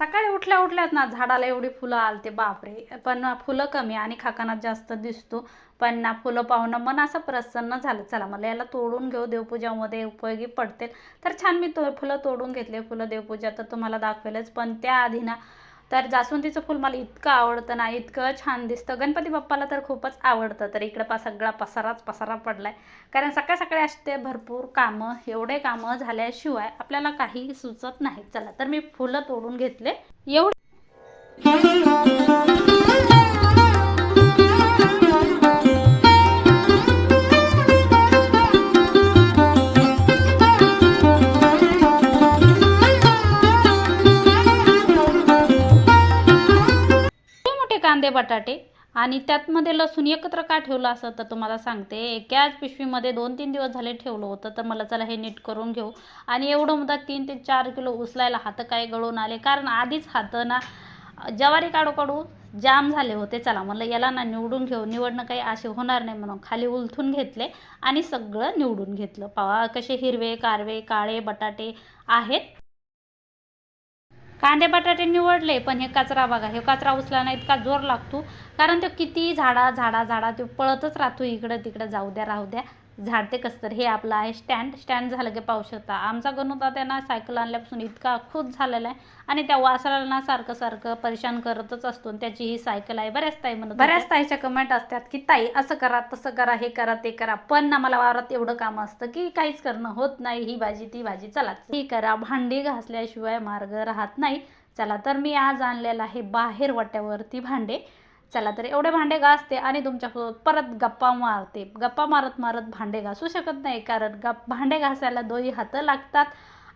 सकाळी उठल्या उठल्यात ना झाडाला एवढी फुलं आलते बापरे. पण फुलं कमी आणि खाकानात जास्त दिसतो. पण ना फुलं पाहून मन असं प्रसन्न झालं. चला मला याला तोडून घेऊ देवपूजामध्ये उपयोगी पडतील. तर छान मी तो फुलं तोडून घेतले. फुलं देवपूजा तर तुम्हाला दाखवेलच. पण त्याआधी ना तर जास्वंदीचं फुल मला इतकं आवडतं ना इतकं छान दिसतं. गणपती बाप्पाला तर खूपच आवडतं. तर इकडे पा सगळा पसाराच पसारा पडलाय. कारण सकाळ सकाळी असते भरपूर कामं एवढे कामं झाल्याशिवाय आपल्याला काही सुचत नाही. चला तर मी फुलं तोडून घेतले. एवढे कांदे बटाटे आणि त्यातमध्ये लसूण एकत्र का ठेवलं असं तर तुम्हाला सांगते. एकाच पिशवीमध्ये दोन तीन दिवस झाले ठेवलं होतं तर मला चला हे नीट करून घेऊ. आणि एवढं मुदा तीन ते चार किलो उचलायला हात काय गळून आले? कारण आधीच हातं ना ज्वारी काढू काढू जाम झाले होते. चला म्हणलं याला ना निवडून घेऊ. निवडणं काही असे होणार नाही म्हणून खाली उलथून घेतले आणि सगळं निवडून घेतलं. पावा कसे हिरवे कारवे काळे बटाटे आहेत. कांदे बटाटे निवडले पण हे कचरा बघा हे कचरा उचलायला इतका जोर लागतो. कारण तो किती झाडा झाडा झाडा तो पळतच राहतो. इकडं तिकडं जाऊ द्या राहू द्या. झाडते कसं तर हे आपलं आहे स्टँड. स्टँड झालं की पाहू शकता आमचा गणूता त्यांना सायकल आणल्यापासून इतका खुश झालेला आहे. आणि त्या वासराला ना सारखं सारखं परेशान करतच असतो आणि त्याची ही सायकल आहे. बऱ्याच ताई म्हणत बऱ्याच ताईच्या कमेंट असतात की ताई असं करा तसं करा हे करा ते करा. पण ना मला वावरात एवढं काम असतं की काहीच करणं होत नाही. ही भाजी ती भाजी चला. ही करा. भांडी घासल्याशिवाय मार्ग राहत नाही. चला तर मी आज आणलेलं आहे बाहेर वाट्यावरती भांडे. चला तर एवढे भांडे घासते आणि तुमच्यासोबत परत गप्पा मारते. गप्पा मारत मारत भांडे घासू शकत नाही कारण गप भांडे घासायला दोही हातं लागतात.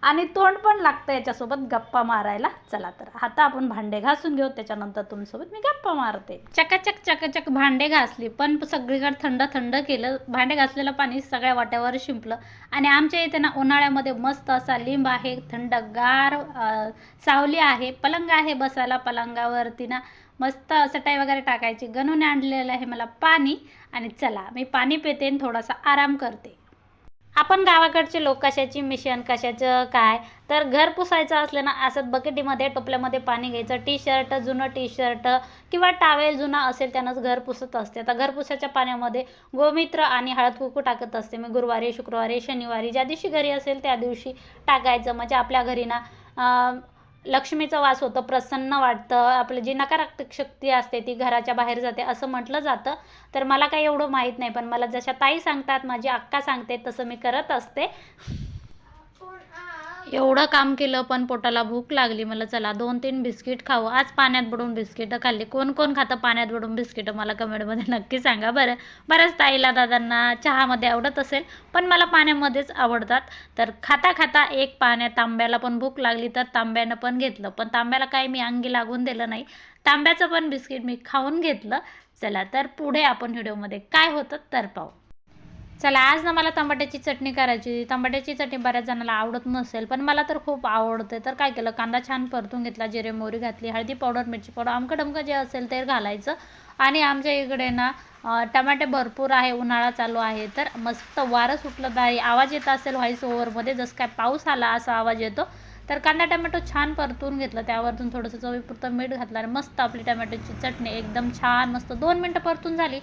आणि तोंड पण लागतं याच्यासोबत गप्पा मारायला. चला तर. आता आपण भांडे घासून घेऊ. त्याच्यानंतर तुमच्यासोबत मी गप्पा मारते. चकाचक चकाचक भांडे घासली. पण सगळीकडे थंड थंड केलं. भांडे घासलेलं पाणी सगळ्या वाट्यावर शिंपलं. आणि आमच्या इथे ना उन्हाळ्यामध्ये मस्त असा लिंब आहे. थंडगार सावली आहे. पलंग आहे बसायला पलंगावरती ना. मस्त चटाई वगैरे टाकायची. गणूने आणलेलं आहे मला पाणी. आणि चला मी पाणी पिते आणि थोडासा आराम करते. आपण गावाकडचे लोक कशाची मिशन कशाचं काय? तर घर पुसायचं असलं ना असं बकेटीमध्ये टोपल्यामध्ये पाणी घ्यायचं. टी शर्ट जुनं टी शर्ट किंवा टावेल जुना असेल त्यानंच घर पुसत असते. आता घर पुसायच्या पाण्यामध्ये गोमित्र आणि हळद कुकू टाकत असते. मी गुरुवारी शुक्रवारी शनिवारी ज्या दिवशी घरी असेल त्या दिवशी टाकायचं. म्हणजे आपल्या घरी ना लक्ष्मीचा वास होतो प्रसन्न वाटतं. आपलं जी नकारात्मक शक्ती असते ती घराच्या बाहेर जाते असं म्हटलं जातं. तर मला काही एवढं माहीत नाही पण मला जशा ताई सांगतात माझी अक्का सांगते तसं मी करत असते. एवढं काम केलं पण पोटाला भूक लागली. मला चला दोन तीन बिस्किट खाऊ. आज पाण्यात बुडून बिस्किटं खाल्ली. कोण कोण खातं पाण्यात बुडून बिस्किटं? मला कमेंटमध्ये नक्की सांगा बरं. बऱ्याच ताईला दादांना चहामध्ये आवडत असेल पण मला पाण्यामध्येच आवडतात. तर खाता खाता एक पाण्यात तांब्याला पण भूक लागली तर तांब्यानं पण घेतलं. पण तांब्याला काही मी अंगी लागून दिलं नाही. तांब्याचं पण बिस्किट मी खाऊन घेतलं. चला तर पुढे आपण व्हिडिओमध्ये काय होतं तर पाहू. चला आज ना मला टमाट्याची चटणी करायची टमाट्याची चटणी बऱ्याच जणांना आवडत नसेल पण मला तर खूप आवडते. तर काय केलं कांदा छान परतून घेतला जिरे मोहरी घातली हळदी पावडर मिरची पावडर आमकं डमकं जे असेल ते घालायचं. आणि आमच्या इकडे ना टमाटे भरपूर आहे उन्हाळा चालू आहे. तर मस्त वारं सुटलं आहे आवाज येत असेल व्हॉइस ओव्हरमध्ये जसं काय पाऊस आला असा आवाज येतो. तर कांदा टमॅटो छान परतून घेतला. त्यावरतून थोडंसं चवीपुरतं मीठ घातलं. आणि मस्त आपली टमॅटोची चटणी एकदम छान मस्त दोन मिनटं परतून झाली.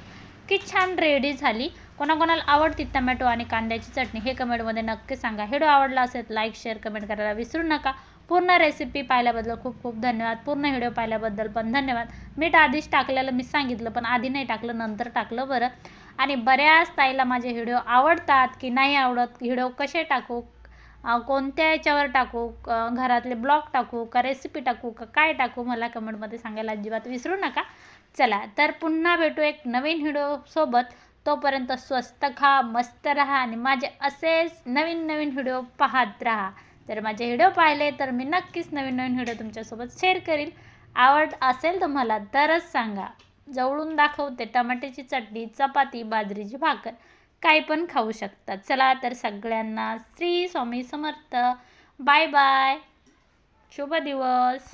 की छान रेडी झाली. कोणाकोणाला आवडती टमॅटो आणि कांद्याची चटणी हे कमेंटमध्ये नक्की सांगा. व्हिडिओ आवडला असेल लाईक शेअर कमेंट करायला विसरू नका. पूर्ण रेसिपी पाहिल्याबद्दल खूप खूप धन्यवाद. पूर्ण व्हिडिओ पाहिल्याबद्दल पण धन्यवाद. मीठ आधीच टाकलेलं मी सांगितलं पण आधी नाही टाकलं नंतर टाकलं बरं. आणि बऱ्याच ताईला माझे व्हिडिओ आवडतात की नाही आवडत व्हिडिओ कसे टाकू कोणत्या याच्यावर टाकू घरातले ब्लॉग टाकू का रेसिपी टाकू का काय टाकू मला कमेंटमध्ये सांगायला अजिबात विसरू नका. चला तर पुन्हा भेटू एक नवीन व्हिडिओसोबत तोपर्यंत स्वस्त खा मस्त राहा आणि माझे असेच नवीन नवीन व्हिडिओ पाहत राहा. जर माझे व्हिडिओ पाहिले तर मी नक्कीच नवीन नवीन व्हिडिओ तुमच्यासोबत शेअर करील. आवड असेल तुम्हाला तरच सांगा. जवळून दाखवते टमाट्याची चटणी चपाती बाजरीची भाकर. काही पण खाऊ शकतात चला तर सगळ्यांना श्री स्वामी समर्थ. Bye bye. शुभ दिवस.